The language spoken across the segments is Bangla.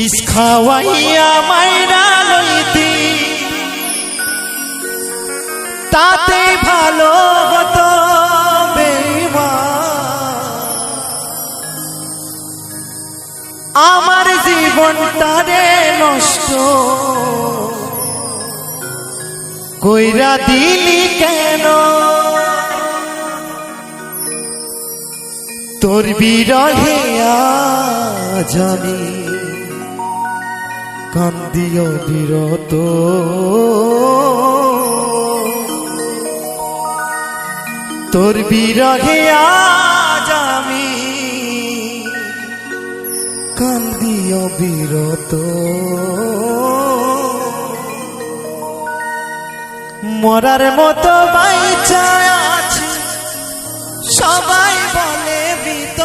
বিষ খাওয়াইয়া মাইরা লইতি। তাতে ভালো হতো। আমার জীবনটারে নষ্ট। কইরা দিলি কেন? তোর বিরহে জানি কান্দিও বিরত। তোর বিরহে আজ আমি কান্দিও বিরত। মরার মতো বাইচা আছি, সবাই বলে বিত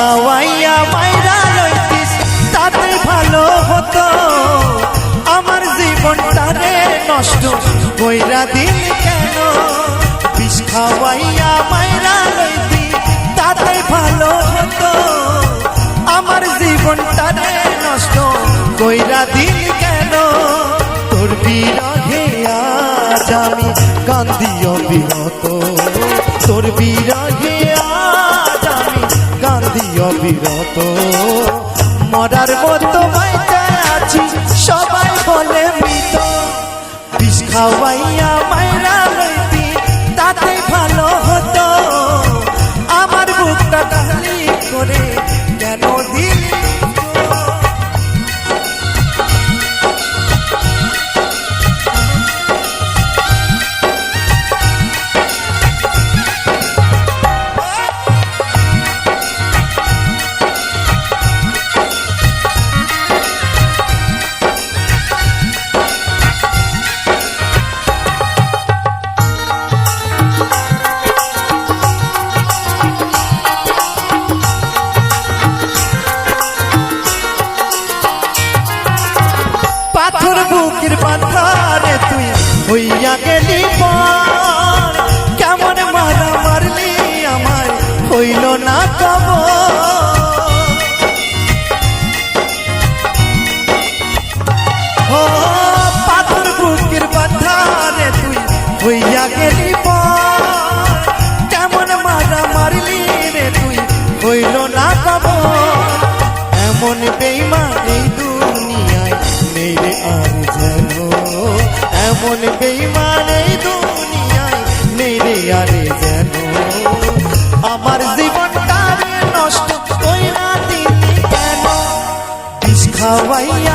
খাওয়াইয়া মাইরা লইতিস তাতে ভালো হতো। আমার জীবনটারে নষ্ট কইরা দিল কেন? বিষ খাওয়াইয়া মাইরা লইতি তাতে ভালো হতো। আমার জীবনটারে নষ্ট কইরা দিল কেন? তোর বিরহে আজ আমি কান্দিও বিরত। তোর বিরহে আজ বিরত মরার মতো বাইতে আছি সবাই বলে মৃত। বিষ খাওয়াইয়া মাইরা বুকের পাথারে তুই হইয়া গেলি। বিষ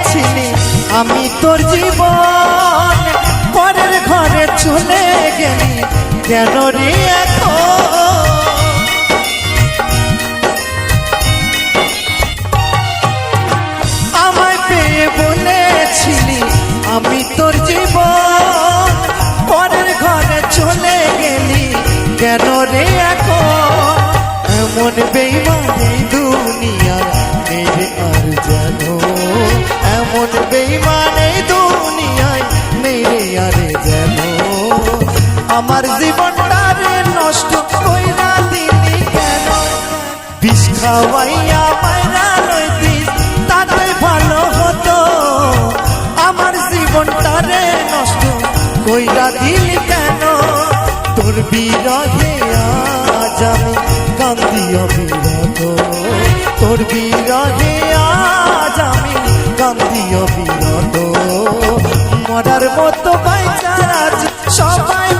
বলেছিলি আমি তোর জীবন পরের ঘরে চলে গেলি, কেন রে এখন? আমায় পেয়ে বলেছিলি, আমি তোর জীবন পরের ঘরে চলে গেলি, কেন রে এখন? এমন বেইমান এই জীবনের আর যেন এমন বেইমানে দুনিয়ায় মেরে আর যেন। আমার জীবনটারে নষ্ট কইরা দিলি কেন? বিষ খাওয়াইয়া পায়রা লইতিস তাতে ভালো হতো। আমার জীবনটারে নষ্ট কইরা দিলি কেন? তোর বীর বিরহে আজ আমি কান্দি অবিরত মরার মতো বাইচার সবাই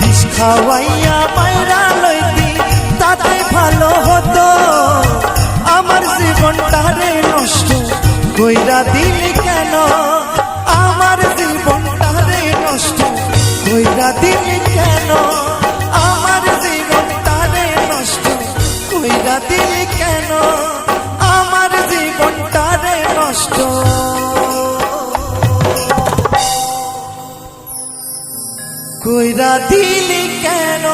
বিষ খাওয়াইয়া মাইরা লইতি, তাতে ভালো হতো। আমার জীবনটা রে নষ্ট কইরা দিলি কেন? আমার জীবনটা রে নষ্ট কইরা দিলি কেন? দিলি কেন?